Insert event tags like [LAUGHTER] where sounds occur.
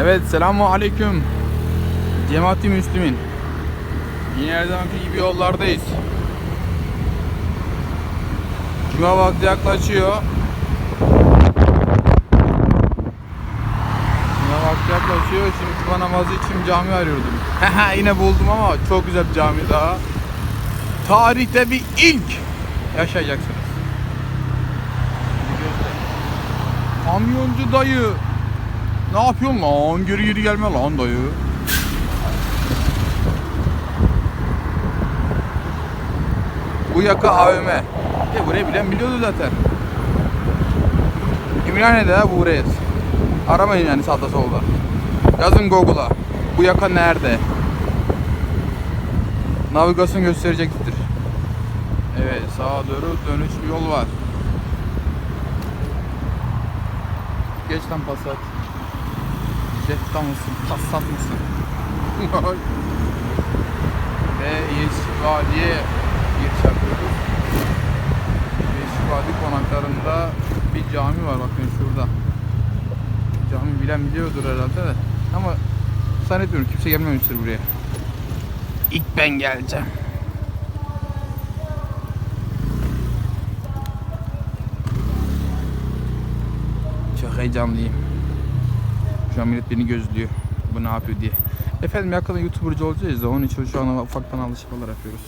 Evet selamu aleyküm. Cemaati Müslümin. Yine her gibi yollardayız. Cuma vakti yaklaşıyor. Cuma vakti yaklaşıyor. Şimdi cuma namazı için cami arıyordum. [LAUGHS] Yine buldum ama çok güzel bir cami daha. Tarihte bir ilk yaşayacaksınız. Kamyoncu dayı. Ne yapıyorsun lan? Geri geri gelme lan dayı. Bu yaka AVM. E burayı bilen biliyordu zaten. İmrane'de ha bu buraya. Aramayın yani sağda solda. Yazın Google'a. Bu yaka nerede? Navigasyon gösterecektir. Evet sağa doğru dönüş yol var. Geç lan Passat. Jetta mısın? Passat mısın? [LAUGHS] Ve Yeşil Vadi'ye giriş yapıyoruz. Yeşil Vadi konaklarında bir cami var bakın şurada. Cami bilen biliyordur herhalde de. Ama zannetmiyorum kimse gelmemiştir buraya. İlk ben geleceğim. Çok heyecanlıyım. Şu millet beni gözlüyor. Bu ne yapıyor diye. Efendim yakında YouTuber'cı olacağız da onun için şu an ufaktan alışmalar yapıyoruz.